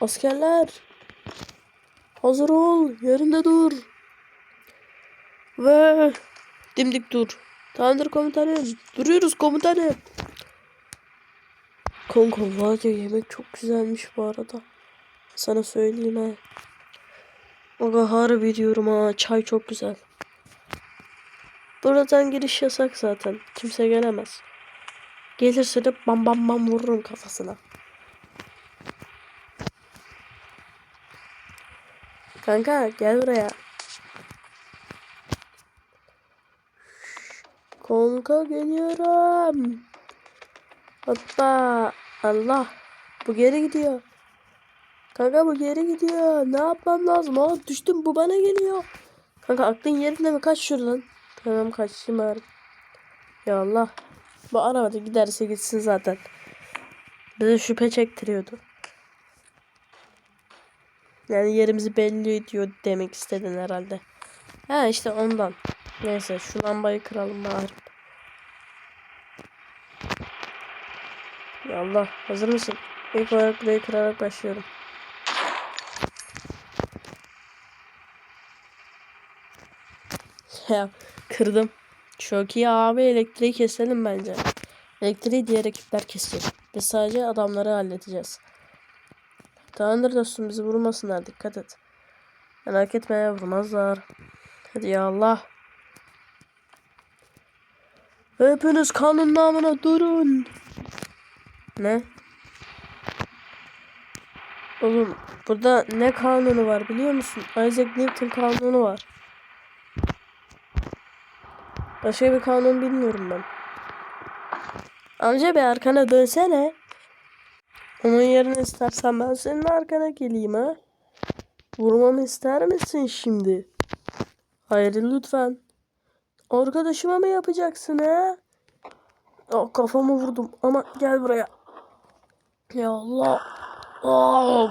Askerler. Hazır ol. Yerinde dur. Ve dimdik dur. Tamamdır komutanım. Duruyoruz komutanım. Kanka var ya yemek çok güzelmiş bu arada. Sana söyleyeyim ha. Aga harbi diyorum ha. Çay çok güzel. Buradan giriş yasak zaten. Kimse gelemez. Gelirse de bam bam bam vururum kafasına. Kanka gel buraya. Kanka geliyorum. Hoppa. Allah. Bu geri gidiyor. Kanka bu geri gidiyor. Ne yapmam lazım? Aa düştüm bu bana geliyor. Kanka aklın yerinde mi? Kaç şuradan. Tamam kaçayım bari. Ya Allah. Bu arabada giderse gitsin zaten. Bize şüphe çektiriyordu. Yani yerimizi belli ediyor demek istedin herhalde. Ha işte ondan. Neyse şu lambayı kıralım bari. Ya Allah hazır mısın? İlk olarak burayı kırarak başlıyorum. Ya kırdım. Çok iyi abi elektriği keselim bence. Elektriği diğer ekipler kesecek. Biz sadece adamları halledeceğiz. Tamamdır dostum bizi vurmasınlar dikkat et. Merak etme vurmazlar. Hadi ya Allah. Hepiniz kanun namına durun. Ne? Oğlum burada ne kanunu var biliyor musun? Isaac Newton kanunu var. Başka bir kanun bilmiyorum ben. Amca bir arkana dönsene. Onun yerine istersen ben senin arkana geleyim ha. Vurmamı ister misin şimdi? Hayır lütfen. Arkadaşıma mı yapacaksın ha? Aa, kafamı vurdum ama gel buraya. Ya Allah. Aa.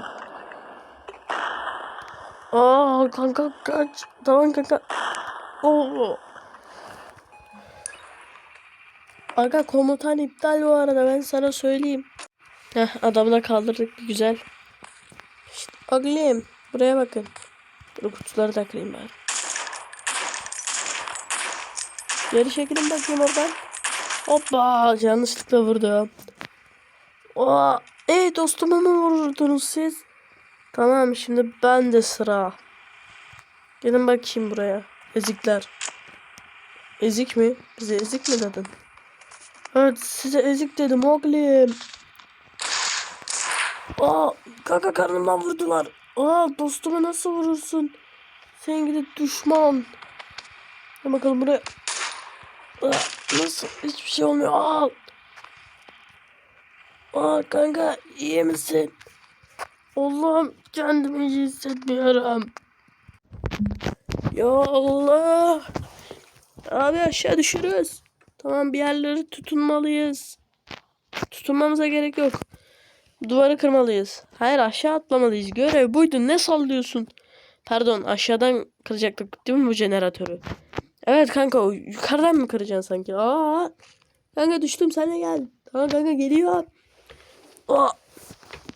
Aa kanka kaç. Tamam kanka. Oo. Aga komutan iptal bu arada ben sana söyleyeyim. Heh adamı kaldırdık güzel. İşte Aglim buraya bakın. Dur kutuları da kırayım ben. Geri çekilin bakayım oradan. Hoppa yanlışlıkla vurdum. Aa, ey dostumu mu vurdunuz siz? Tamam şimdi ben de sıra. Gelin bakayım buraya. Ezikler. Ezik mi? Bize ezik mi dedin? Evet size ezik dedim oğlum. Aa kanka karnımdan vurdular. Aa dostumu nasıl vurursun? Sen gidip düşman. Hadi bakalım buraya. Aa, nasıl? Hiçbir şey olmuyor. Aa. Aa kanka iyi misin? Allah'ım kendimi iyi hissetmiyorum. Ya Allah. Abi aşağı düşürüz. Tamam bir yerleri tutunmalıyız. Tutunmamıza gerek yok. Duvarı kırmalıyız. Hayır aşağı atlamalıyız. Görev buydu. Ne sallıyorsun? Pardon aşağıdan kıracaktık değil mi bu jeneratörü? Evet kanka yukarıdan mı kıracaksın sanki? Aa, kanka düştüm sen gel. Tamam kanka geliyor. Aa,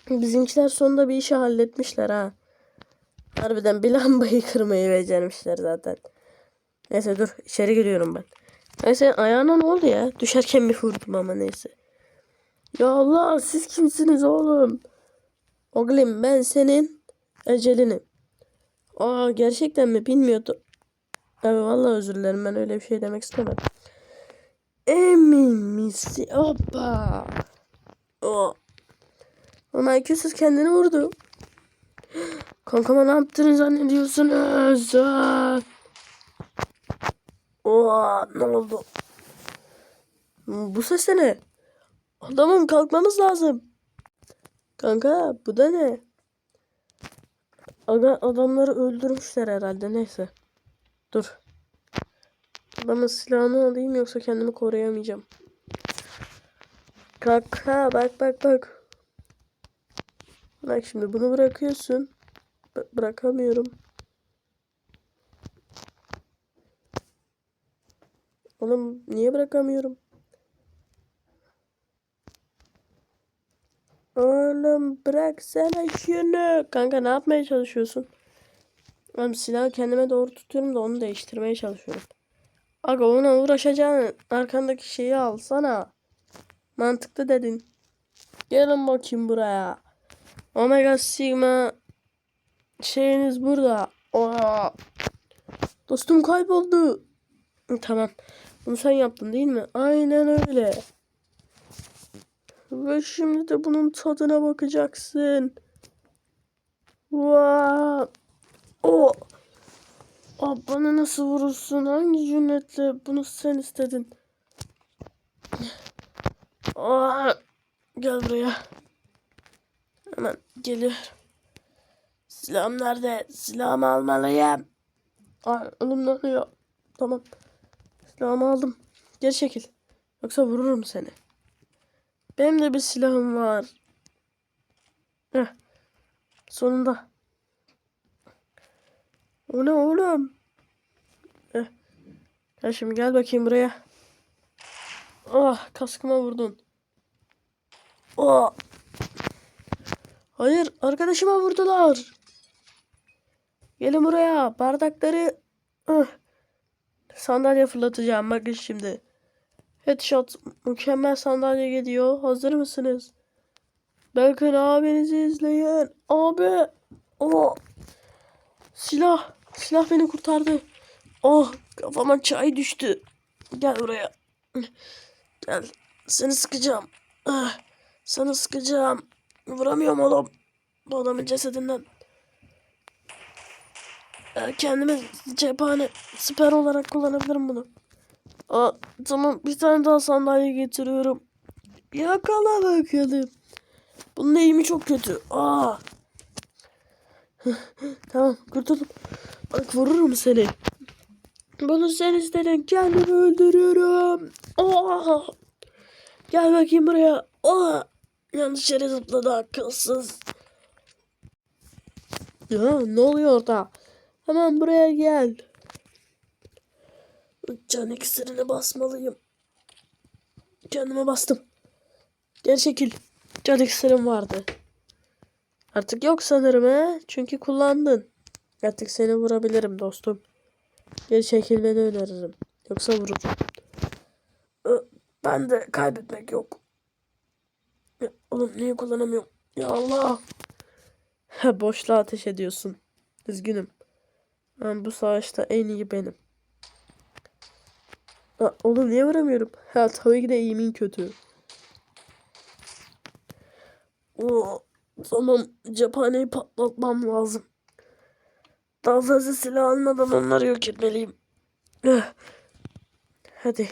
bizimkiler sonunda bir işi halletmişler ha. Harbiden bir lambayı kırmayı becermişler zaten. Neyse dur içeri giriyorum ben. Neyse ayağına ne oldu ya? Düşerken bir vurdum ama neyse. Ya Allah siz kimsiniz oğlum? Oğlum ben senin ecelinim. Aa gerçekten mi bilmiyordum. Evet vallahi özür dilerim ben öyle bir şey demek istemedim. Emin misin? Hoppa. O. Ama IQ'suz kendini vurdu. Kankama ne yaptığını zannediyorsunuz? Aa. Oha ne oldu? Bu ses ne? Adamım kalkmamız lazım. Kanka bu da ne? Aga adamları öldürmüşler herhalde neyse. Dur. Adamın silahını alayım yoksa kendimi koruyamayacağım. Kanka bak bak bak. Bak şimdi bunu bırakıyorsun. B- bırakamıyorum. Oğlum niye bırakamıyorum? Oğlum bıraksana şunu. Kanka ne yapmaya çalışıyorsun? Ben silahı kendime doğru tutuyorum da onu değiştirmeye çalışıyorum. Aga ona uğraşacağın arkandaki şeyi alsana. Mantıklı dedin. Gelin bakayım buraya. Omega Sigma şeyiniz burada. Oha. Dostum kayboldu. Tamam. Bunu sen yaptın değil mi? Aynen öyle. Ve şimdi de bunun tadına bakacaksın. Vaa. O. Aa, bana nasıl vurursun? Hangi cüretle bunu sen istedin? Aa, gel buraya. Hemen geliyor. Silahım nerede? Silahımı almalıyım. Ay elim yanıyor. Tamam. Silahımı aldım. Geri çekil. Yoksa vururum seni. Benim de bir silahım var. Heh. Sonunda. O ne oğlum? Heh. Gel şimdi gel bakayım buraya. Ah kaskıma vurdun. Oh. Hayır arkadaşıma vurdular. Gelin buraya bardakları sandalye fırlatacağım bakın şimdi. Headshot mükemmel sandalye geliyor. Hazır mısınız? Bakın abinizi izleyin. Abi. Oh. Silah. Silah beni kurtardı. Oh kafama çay düştü. Gel buraya. Gel. Seni sıkacağım. Ah, Sana sıkacağım. Vuramıyorum oğlum. Bu adamın cesedinden. Ee, Kendime cephane siper olarak kullanabilirim bunu. Aa, tamam bir tane daha sandalye getiriyorum. Yakala bakalım. Bunun eğimi çok kötü. Aa. tamam kurtuldum. Bak vururum seni. Bunu sen istedin. Kendimi öldürüyorum. Aa. Gel bakayım buraya. Aa. Yanlış yere zıpladı akılsız. Ya ne oluyor orada? Hemen buraya gel. Can iksirini basmalıyım. Kendime bastım. Geri çekil. Can iksirim vardı. Artık yok sanırım he. Çünkü kullandın. Artık seni vurabilirim dostum. Geri çekilmeni öneririm. Yoksa vururum. Ben de kaybetmek yok. Ya, oğlum niye kullanamıyorum? Ya Allah. Boşluğa ateş ediyorsun. Üzgünüm. Ben bu savaşta en iyi benim. Aa, oğlum niye vuramıyorum? Ha tabii ki de eğimin kötü. Oo, tamam cephaneyi patlatmam lazım. Daha fazla silah almadan onları yok etmeliyim. Eh. Hadi.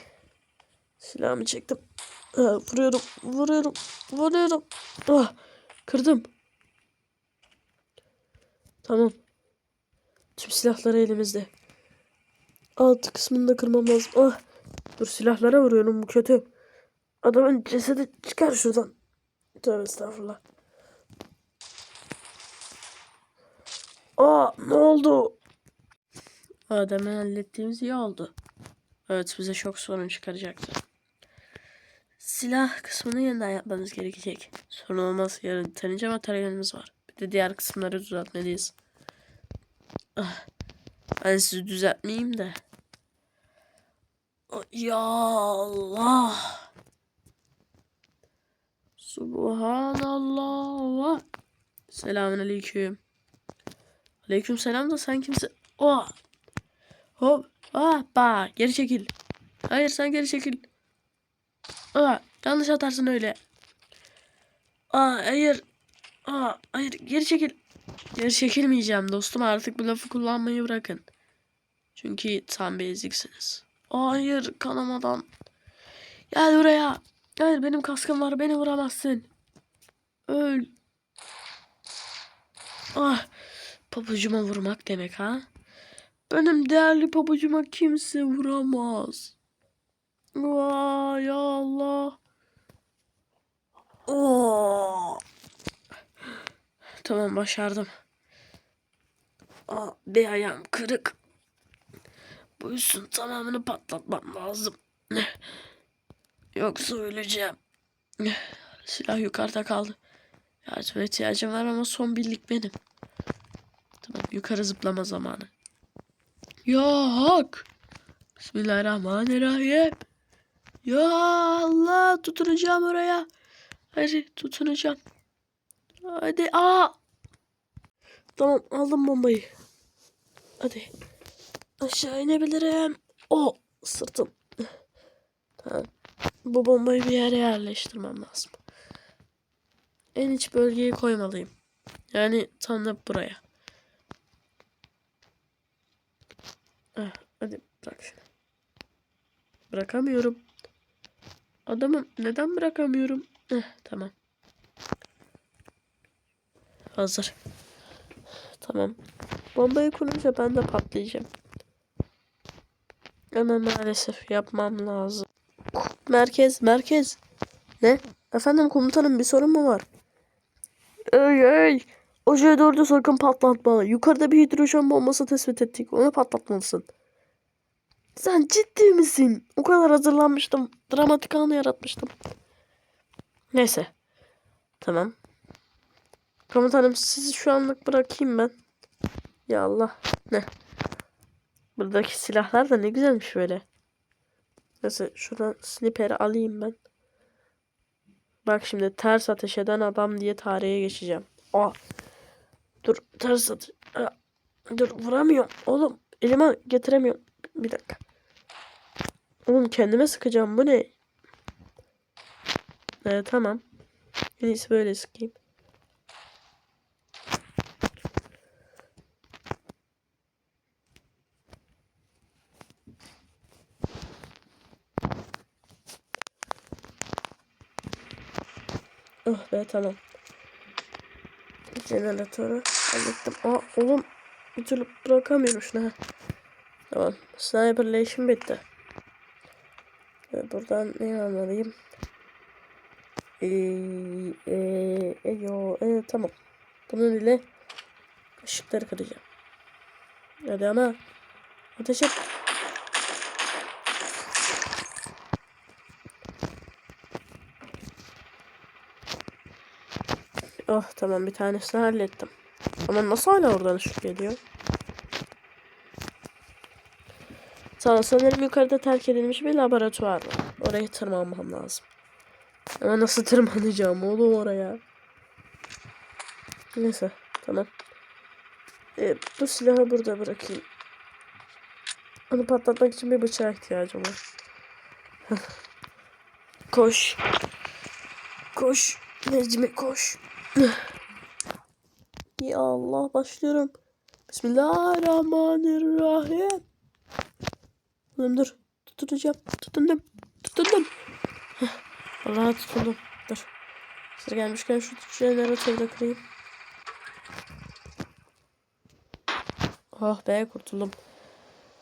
Silahımı çektim. Ah, vuruyorum, vuruyorum, vuruyorum. Ah, kırdım. Tamam. Tüm silahları elimizde. Alt kısmını da kırmam lazım. Ah. Dur silahlara vuruyorum bu kötü. Adamın cesedi çıkar şuradan. Tövbe estağfurullah. Aa ne oldu? Adem'i hallettiğimiz iyi oldu. Evet bize çok sorun çıkaracaktı. Silah kısmını yeniden yapmamız gerekecek. Sorun olmaz yarın yeterince materyalimiz var. Bir de diğer kısımları düzeltmeliyiz. Ah, ben sizi düzeltmeyeyim de. Ya Allah. Subhanallah. Selamünaleyküm. Aleyküm selam da sen kimsin? Oh. Hop. Ah ba. Geri çekil. Hayır sen geri çekil. Aa, yanlış atarsın öyle. Aa, hayır. Aa, hayır geri çekil. Geri çekilmeyeceğim dostum artık bu lafı kullanmayı bırakın. Çünkü tam bir eziksiniz. Hayır kanamadan. Gel buraya. Gel benim kaskım var beni vuramazsın. Öl. Ah pabucuma vurmak demek ha. Benim değerli pabucuma kimse vuramaz. Vay Allah. Oo. Tamam başardım. Aa, bir ayağım kırık. Bu üstün tamamını patlatmam lazım. Yoksa öleceğim. Silah yukarıda kaldı. Yardıma ihtiyacım var ama son birlik benim. Tamam yukarı zıplama zamanı. Hak. Bismillahirrahmanirrahim. Ya Allah tutunacağım oraya. Hadi tutunacağım. Hadi aa. Tamam aldım bombayı. Hadi. Aşağı inebilirim. O sırtım. Tamam. Bu bombayı bir yere yerleştirmem lazım. En iç bölgeye koymalıyım. Yani tam da buraya. Ah, hadi bırak şunu. Bırakamıyorum. Adamım neden bırakamıyorum? Eh, tamam. Hazır. Tamam. Bombayı kurunca ben de patlayacağım. Ama maalesef yapmam lazım. Merkez, merkez. Ne? Efendim komutanım bir sorun mu var? Ey ey. O J4'ü sakın patlatma. Yukarıda bir hidrojen bombası tespit ettik. Onu patlatmalısın. Sen ciddi misin? O kadar hazırlanmıştım. Dramatik anı yaratmıştım. Neyse. Tamam. Komutanım sizi şu anlık bırakayım ben. Ya Allah. Ne? Buradaki silahlar da ne güzelmiş böyle. Neyse şuradan sniper'i alayım ben. Bak şimdi ters ateş eden adam diye tarihe geçeceğim. Aa. Dur ters ateş. Dur vuramıyorum. Oğlum elime getiremiyorum. Bir dakika. Oğlum kendime sıkacağım. Bu ne? Evet tamam. En iyisi böyle sıkayım. Oh be tamam. Jeneratörü hallettim. Aa oğlum bir türlü bırakamıyorum şunu. ha. Tamam. Sniper'la işim bitti. Ve buradan ne almalıyım? Ee, ee, e, yo, ee, tamam. Bunun ile ışıkları kıracağım. Hadi ama ateş et. Oh tamam bir tanesini hallettim. Ama nasıl hala oradan ışık geliyor? Sana sanırım yukarıda terk edilmiş bir laboratuvar var. Oraya tırmanmam lazım. Ama nasıl tırmanacağım oğlum oraya? Neyse tamam. Ee, bu silahı burada bırakayım. Onu patlatmak için bir bıçağa ihtiyacım var. koş. Koş. Necmi koş. ya Allah başlıyorum. Bismillahirrahmanirrahim. Oğlum dur. Tutunacağım. Tutundum. Tutundum. Heh, Vallahi tutundum. Dur. Sıra gelmişken şu jeneratörü de kırayım. Oh be kurtuldum.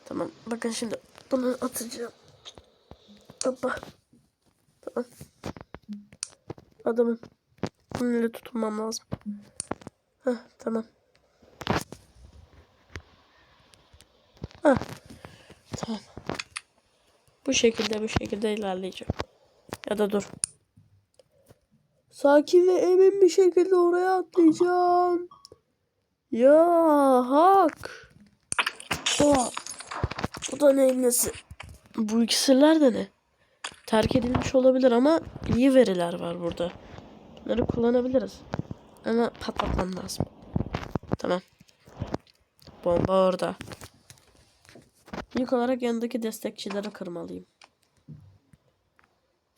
Tamam. Bakın şimdi bunu atacağım. Hoppa. Tamam. Adamım. Bunun ile tutunmam lazım. Heh, tamam. Heh. Tamam. Bu şekilde bu şekilde ilerleyeceğim. Ya da dur. Sakin ve emin bir şekilde oraya atlayacağım. Ya hak. Oha. Bu da neyin nesi? Bu iksirler de ne? Terk edilmiş olabilir ama iyi veriler var burada. Bunları kullanabiliriz. Ama patlatmam lazım. Tamam. Bomba orada. İlk olarak yanındaki destekçileri kırmalıyım.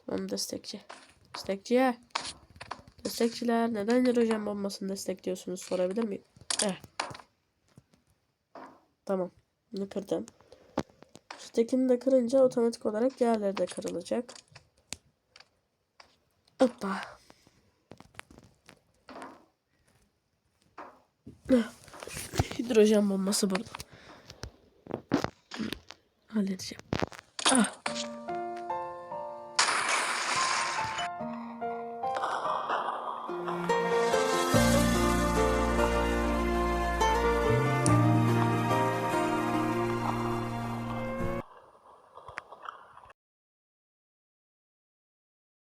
Tamam destekçi. Destekçi. Destekçiler neden hidrojen bombasını destekliyorsunuz sorabilir miyim? Eh. Tamam. Bunu kırdım. Üsttekini de kırınca otomatik olarak diğerleri de kırılacak. Hoppa. Hidrojen bombası burada. Halledeceğim.